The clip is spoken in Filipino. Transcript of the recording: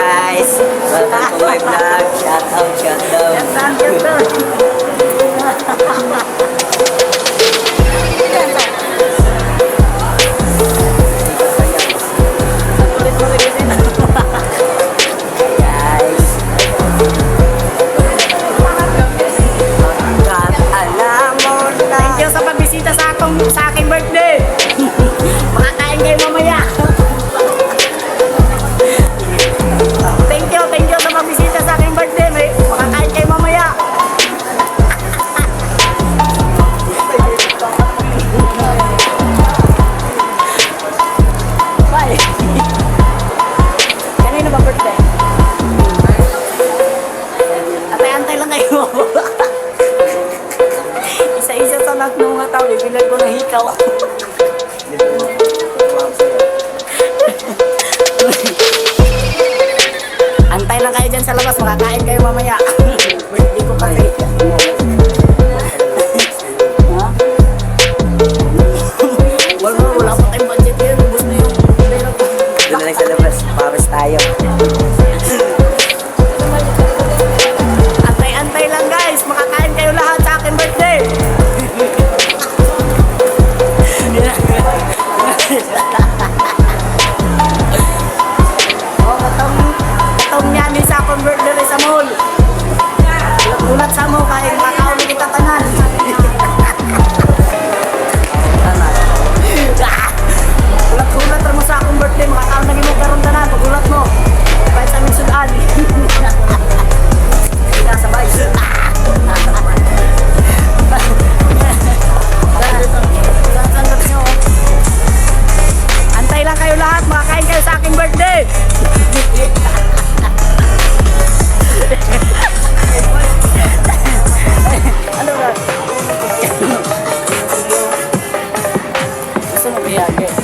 guys! Welcome to my vlog! Shout out, shout out! Shout out, shout out! ikaw. Antay lang kayo dyan sa labas, makakain kayo mamaya. Hindi ko kasi. Wala, wala pa tayong Ya. be our guest.